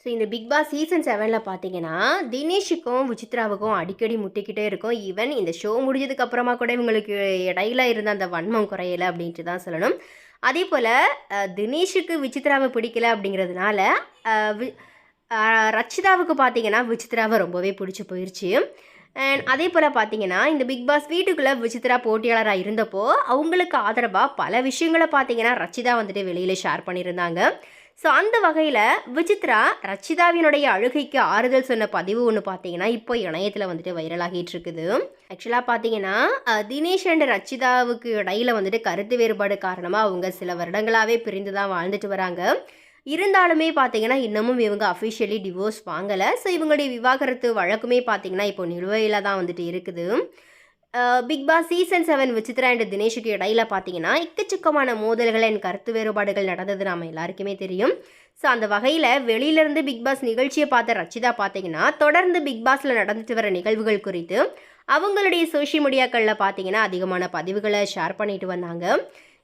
So இந்த big Boss season செவனில் பார்த்தீங்கன்னா தினேஷுக்கும் விசித்ராவுக்கும் அடிக்கடி முட்டிக்கிட்டே இருக்கும். ஈவன் இந்த ஷோ முடிஞ்சதுக்கு அப்புறமா கூட இவங்களுக்கு இடையில இருந்த அந்த வன்மம் குறையலை அப்படின்ட்டு தான் சொல்லணும். அதே போல் தினேஷுக்கு விசித்ராவை பிடிக்கல அப்படிங்கிறதுனால வி- ரச்சிதாவுக்கு பார்த்தீங்கன்னா விசித்ராவை ரொம்பவே பிடிச்சி போயிடுச்சு அண்ட் அதே போல் பார்த்தீங்கன்னா இந்த பிக் பாஸ் வீட்டுக்குள்ளே விசித்ரா போட்டியாளராக இருந்தப்போ அவங்களுக்கு ஆதரவாக பல விஷயங்களை பார்த்தீங்கன்னா ரச்சிதா வந்துட்டு வெளியில் ஷேர் பண்ணியிருந்தாங்க. ஸோ அந்த வகையில் விசித்ரா ரச்சிதாவினுடைய அழுகைக்கு ஆறுதல் சொன்ன பதிவு ஒன்று பார்த்தீங்கன்னா இப்போ இணையத்தில் வந்துட்டு வைரலாகிட்டு இருக்குது. ஆக்சுவலாக பார்த்தீங்கன்னா தினேஷ் அண்ட் ரச்சிதாவுக்கு இடையில வந்துட்டு கருத்து வேறுபாடு காரணமாக அவங்க சில வருடங்களாகவே பிரிந்து தான் வாழ்ந்துட்டு வராங்க. இருந்தாலுமே பார்த்தீங்கன்னா இன்னமும் இவங்க அஃபிஷியலி டிவோர்ஸ் வாங்கலை. ஸோ இவங்களுடைய விவாகரத்து வழக்குமே பார்த்தீங்கன்னா இப்போ நிலுவையில் தான் வந்துட்டு இருக்குது. Bigg Boss season seven Vichitra and தினேஷுக்கு இடையில பார்த்தீங்கன்னா எக்கச்சக்கமான மோதல்கள் அண்ட் கருத்து வேறுபாடுகள் நடந்தது நாம எல்லாருக்குமே தெரியும். ஸோ அந்த வகையில் வெளியிலேருந்து பிக் பாஸ் நிகழ்ச்சியை பார்த்த ரச்சிதா பார்த்தீங்கன்னா தொடர்ந்து பிக் பாஸில் நடந்துட்டு வர நிகழ்வுகள் குறித்து அவங்களுடைய சோஷியல் மீடியாக்களில் பார்த்தீங்கன்னா அதிகமான பதிவுகளை ஷேர் பண்ணிட்டு வந்தாங்க.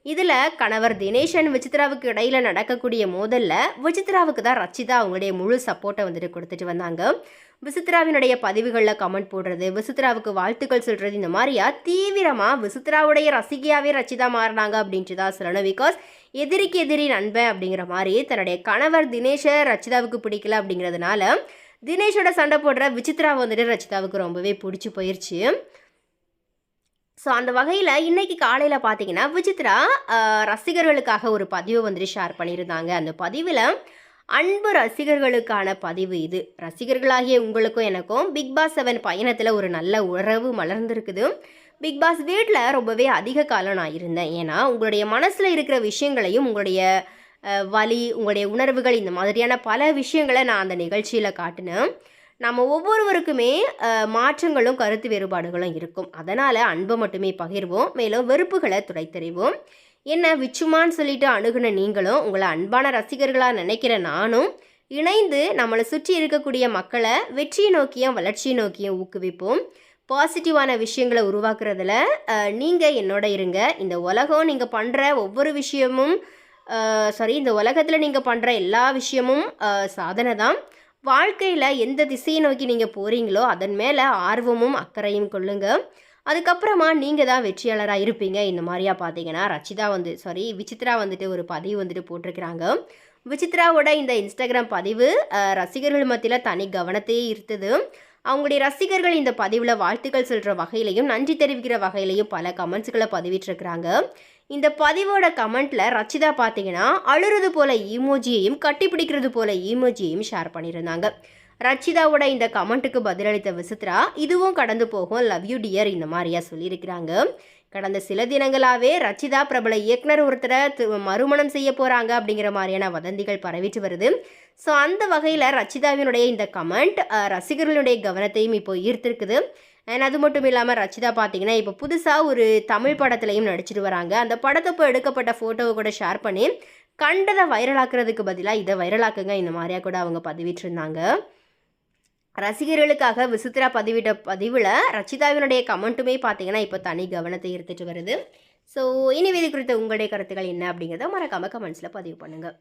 இதில் கணவர் தினேஷ் அண்ட் விசித்ராவுக்கு இடையில் நடக்கக்கூடிய மோதலில் விசித்ராவுக்கு தான் ரச்சிதா அவங்களுடைய முழு சப்போர்ட்டை வந்துட்டு கொடுத்துட்டு வந்தாங்க. விசித்ராவினுடைய பதிவுகளில் கமெண்ட் போடுறது விசித்ராவுக்கு வாழ்த்துக்கள் சொல்கிறது இந்த மாதிரியா தீவிரமாக விசித்ராவுடைய ரசிகையாகவே ரச்சிதா மாறினாங்க அப்படின்ட்டு தான் சொல்லணும். பிகாஸ் எதிரிக்கு எதிரி நண்பன் அப்படிங்கிற மாதிரி தன்னுடைய கணவர் தினேஷை ரச்சிதாவுக்கு பிடிக்கல அப்படிங்கிறதுனால தினேஷோட சண்டை போடுற விசித்ரா வந்துட்டு ரச்சிதாவுக்கு ரொம்பவே பிடிச்சி போயிடுச்சு ஸோ அந்த வகையில் இன்றைக்கி காலையில் பார்த்தீங்கன்னா விசித்ரா ரசிகர்களுக்காக ஒரு பதிவு வந்துட்டு ஷேர் பண்ணியிருந்தாங்க. அந்த பதிவில் அன்பு ரசிகர்களுக்கான பதிவு இது. ரசிகர்களாகிய உங்களுக்கும் எனக்கும் பிக் பாஸ் செவன் பயணத்தில் ஒரு நல்ல உறவு மலர்ந்திருக்குது. பிக் பாஸ் வீட்டில் ரொம்பவே அதிக காலம் நான் இருந்தேன். ஏன்னா உங்களுடைய மனசில் இருக்கிற விஷயங்களையும் உங்களுடைய வலி உங்களுடைய உணர்வுகள் இந்த மாதிரியான பல விஷயங்களை நான் அந்த நிகழ்ச்சியில் காட்டினேன். நம்ம ஒவ்வொருவருக்குமே மாற்றங்களும் கருத்து வேறுபாடுகளும் இருக்கும். அதனால் அன்பை மட்டுமே பகிர்வோம். மேலும் வெறுப்புகளை துடைத்தறிவோம். என்ன விச்சுமான்னு சொல்லிட்டு அணுகுன நீங்களும் உங்களை அன்பான ரசிகர்களாக நினைக்கிற நானும் இணைந்து நம்மளை சுற்றி இருக்கக்கூடிய மக்களை வெற்றியை நோக்கியும் வளர்ச்சியை நோக்கியும் ஊக்குவிப்போம். பாசிட்டிவான விஷயங்களை உருவாக்குறதுல நீங்கள் என்னோட இருங்க. இந்த உலகம் நீங்கள் பண்ணுற ஒவ்வொரு விஷயமும் சாரி இந்த உலகத்தில் நீங்கள் பண்ணுற எல்லா விஷயமும் சாதனை தான் வாழ்க்கையில் எந்த திசையை நோக்கி நீங்கள் போகிறீங்களோ அதன் மேலே ஆர்வமும் அக்கறையும் கொள்ளுங்க. அதுக்கப்புறமா நீங்கள் தான் வெற்றியாளராக இருப்பீங்க. இந்த மாதிரியா பார்த்தீங்கன்னா ரச்சிதா வந்து சாரி விசித்ரா வந்துட்டு ஒரு பதிவு வந்துட்டு போட்டிருக்கிறாங்க. விசித்ராவோட இந்த இன்ஸ்டாகிராம் பதிவு ரசிகர்கள் மத்தியில் தனி கவனத்தையே இருந்தது அவங்களுடைய ரசிகர்கள் இந்த பதிவில் வாழ்த்துக்கள் சொல்கிற வகையிலையும் நன்றி தெரிவிக்கிற வகையிலையும் பல கமெண்ட்ஸ்களை பதிவிட்டிருக்கிறாங்க. இந்த பதிவோட கமெண்ட்டில் ரச்சிதா பார்த்தீங்கன்னா அழுறது போல ஈமோஜியையும் கட்டிப்பிடிக்கிறது போல ஈமோஜியையும் ஷேர் பண்ணியிருந்தாங்க. ரச்சிதாவோட இந்த கமெண்ட்டுக்கு பதிலளித்த விசித்ரா இதுவும் கடந்து போகும் லவ் யூ டியர் இந்த மாதிரியா சொல்லியிருக்கிறாங்க. கடந்த சில தினங்களாகவே ரச்சிதா பிரபல இயக்குனர் ஒருத்தரை மறுமணம் செய்ய போகிறாங்க அப்படிங்கிற மாதிரியான வதந்திகள் பரவிட்டு வருது. ஸோ அந்த வகையில் ரச்சிதாவினுடைய இந்த கமெண்ட் ரசிகர்களுடைய கவனத்தையும் இப்போ ஈர்த்திருக்குது. அண்ட் அது மட்டும் இல்லாமல் ரச்சிதா பார்த்தீங்கன்னா இப்போ புதுசாக ஒரு தமிழ் படத்துலையும் நடிச்சிட்டு வராங்க. அந்த படத்தப்போ எடுக்கப்பட்ட ஃபோட்டோவை கூட ஷேர் பண்ணி கண்டதை வைரலாக்குறதுக்கு பதிலாக இதை வைரலாக்குங்க இந்த மாதிரியா கூட அவங்க பதிவிட்டிருந்தாங்க. ரசிகர்களுக்காக விசித்ரா பதிவிட்ட பதிவில் ரச்சிதாவினுடைய கமெண்ட்டுமே பார்த்தீங்கன்னா இப்போ தனி கவனத்தை ஈர்த்துட்டு வருது. ஸோ இனி இது குறித்த உங்களுடைய கருத்துக்கள் என்ன அப்படிங்கிறத மறக்காமல் கமெண்ட்ஸில் பதிவு பண்ணுங்கள்